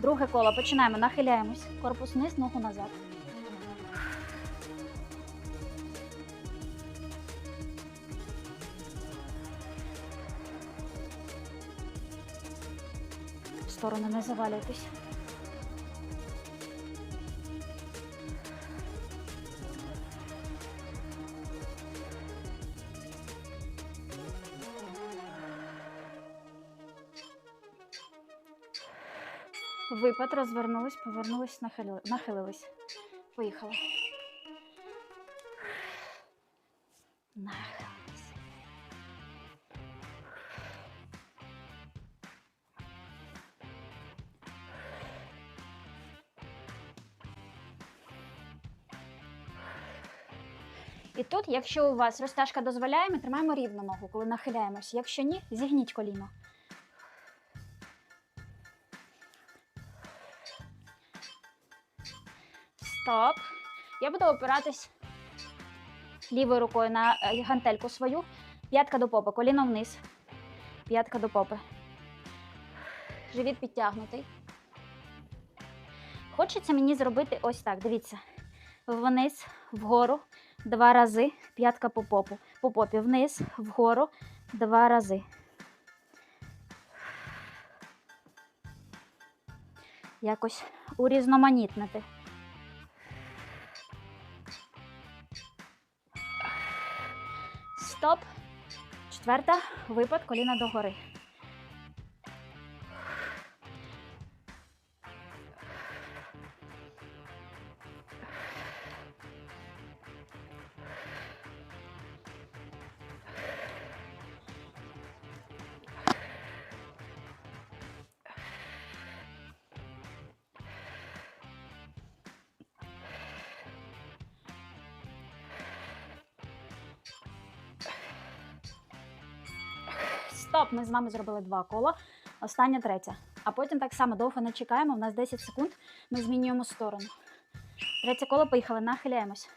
Друге коло. Починаємо. Нахиляємось. Корпус вниз, ногу назад. В сторону не завалюйтесь. Випад, розвернулись, повернулись, нахили... нахилились. Поїхали. І тут, якщо у вас розтяжка дозволяє, ми тримаємо рівну ногу, коли нахиляємось. Якщо ні, зігніть коліно. Стоп. Я буду опиратись лівою рукою на е, гантельку свою. П'ятка до попи, коліно вниз. П'ятка до попи. Живіт підтягнутий. Хочеться мені зробити ось так. Дивіться. Вниз, вгору, два рази. П'ятка по попу. По попі. Вниз, вгору, два рази. Якось урізноманітнити. Стоп. Четверта. Випад коліна догори. Стоп, ми з вами зробили два кола. Останнє третє. А потім так само довго не чекаємо. У нас 10 секунд. Ми змінюємо сторону. Третє коло поїхали, нахиляємось.